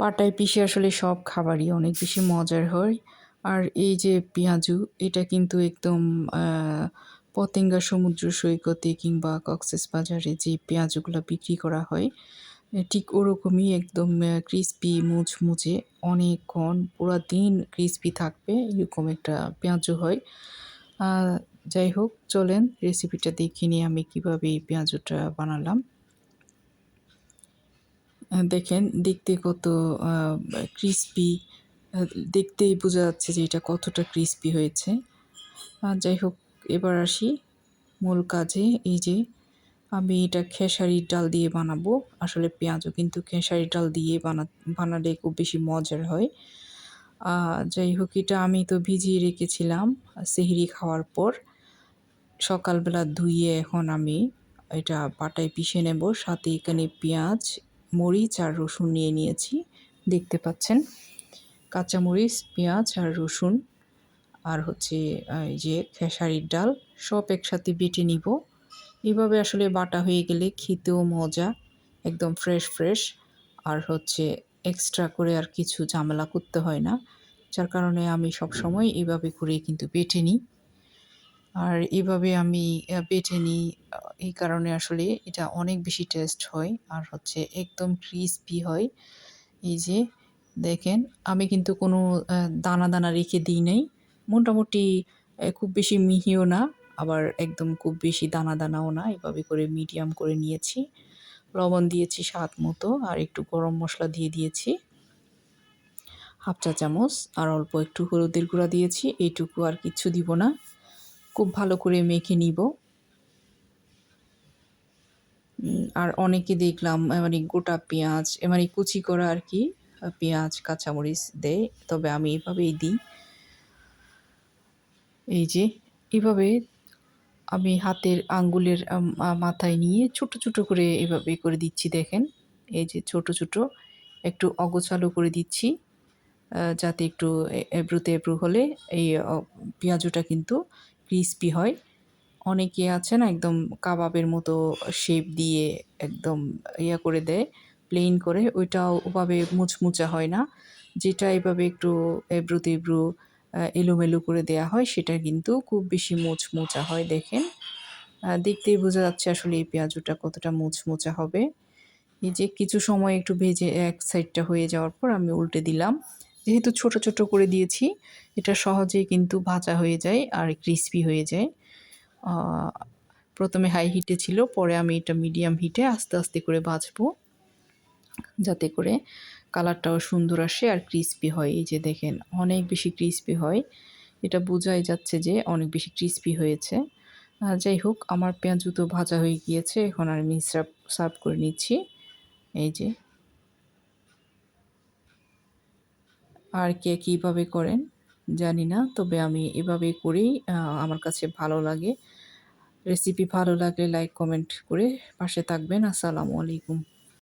পাটায় পিষে আসলে সব খাবারই অনেক বেশি মজার হয়। আর এই যে পেঁয়াজু, এটা কিন্তু একদম পতেঙ্গা সমুদ্র সৈকতে কিংবা কক্সেস বাজারে যে পেঁয়াজগুলো বিক্রি করা হয় ঠিক ওরকমই একদম ক্রিস্পি মুচমুচে অনেকক্ষণ পুরো দিন ক্রিস্পি থাকবে, এরকম একটা পেঁয়াজু হয়। যাই হোক, চলেন রেসিপিটা দেখে নিয়ে আমি কীভাবে এই পেঁয়াজুটা বানালাম। দেখেন, দেখতে কত ক্রিস্পি দেখতেই বোঝা যাচ্ছে যে এটা কতটা ক্রিস্পি হয়েছে। আর যাই হোক, এবার আসি মূল কাজে। এই যে, আমি এটা খেসারির ডাল দিয়ে বানাবো। আসলে পেঁয়াজও কিন্তু খেসারির ডাল দিয়ে বানা, বানালে খুব বেশি মজার হয়। যাই হোক, এটা আমি তো ভিজিয়ে রেখেছিলাম সেহরি খাওয়ার পর। সকালবেলা ধুয়ে এখন আমি এটা পাটায় পিষে নেব। সাথে এখানে পেঁয়াজ মরিচ আর রসুন নিয়ে নিয়েছি। দেখতে পাচ্ছেন কাঁচামরিচ পেঁয়াজ আর রসুন আর হচ্ছে এই যে খেসারির ডাল সব একসাথে বেটে নিব। এভাবে আসলে বাটা হয়ে গেলে খেতেও মজা, একদম ফ্রেশ ফ্রেশ আর হচ্ছে এক্সট্রা করে আর কিছু ঝামেলা করতে হয় না। যার কারণে আমি সব সময় এভাবে করে কিন্তু বেটে নিই। আর এভাবে আমি বেটে নিই এই কারণে আসলে এটা অনেক বেশি টেস্ট হয়। আর হচ্ছে একদম ক্রিস্পি হয়। এই যে দেখেন, আমি কিন্তু কোনো দানা দানা রেখে দিই নাই। মোটামুটি খুব বেশি মিহিও না, আবার একদম খুব বেশি দানা দানাও না। এভাবে করে মিডিয়াম করে নিয়েছি। লবণ দিয়েছি স্বাদ মতো, আর একটু গরম মশলা দিয়ে দিয়েছি। হাফ চা চামচ, আর অল্প একটু হলুদের গুঁড়া দিয়েছি। এইটুকু আর কিচ্ছু দিব না। খুব ভালো করে মেখে নিব। আর অনেকে দেখলাম মানে গোটা পেঁয়াজ মানে কুচি করা আর কি, পেঁয়াজ, কাঁচামরিচ দেয়, তবে আমি এভাবেই দিই। এই যে, এভাবে আমি হাতের আঙ্গুলের মাথায় নিয়ে ছোট ছোট করে এভাবে করে দিচ্ছি, দেখেন। এই যে ছোট ছোট, একটু অগোছালো করে দিচ্ছি যাতে একটু এ- এবড়োতে এবড়ো হলে এই পেঁয়াজুটা কিন্তু ক্রিস্পি হয়। অনেকে আছে না একদম কাবাবের মতো শেপ দিয়ে একদম ইয়া করে দেয় প্লেন করে। ওইটাও ওভাবে মুচমুচা হয় না। যেটা এভাবে একটু এবড়ো তেবড়ো আহ, এলোমেলো করে দেয়া হয় সেটা কিন্তু খুব বেশি মুচমুচা হয় দেখেন। দেখতেই বোঝা যাচ্ছে আসলে এই পেঁয়াজুটা কতটা মুচমুচা হবে। এই যে কিছু সময় একটু ভেজে এক সাইডটা হয়ে যাওয়ার পর আমি উল্টে দিলাম। যেহেতু ছোট ছোট করে দিয়েছি, এটা সহজেই কিন্তু ভাজা হয়ে যায় আর ক্রিসপি হয়ে যায়। প্রথমে হাই হিটে ছিল, পরে আমি এটা মিডিয়াম হিটে আস্তে আস্তে করে ভাজবো। যাতে করে কালারটাও সুন্দর আসে আর ক্রিসপি হয়। এই যে দেখেন, অনেক বেশি ক্রিস্পি হয়। এটা বোঝাই যাচ্ছে যে অনেক বেশি ক্রিসপি হয়েছে। যাই হোক, আমার পেঁয়াজু তো ভাজা হয়ে গিয়েছে, এখন আর আমি সার্ভ করে নিচ্ছি। এই যে। আর কে কীভাবে করেন, জানি না। তবে আমি এভাবে করেই আমার কাছে ভালো লাগে। রেসিপি ভালো লাগলে লাইক, কমেন্ট করে পাশে থাকবেন। আসসালামু আলাইকুম।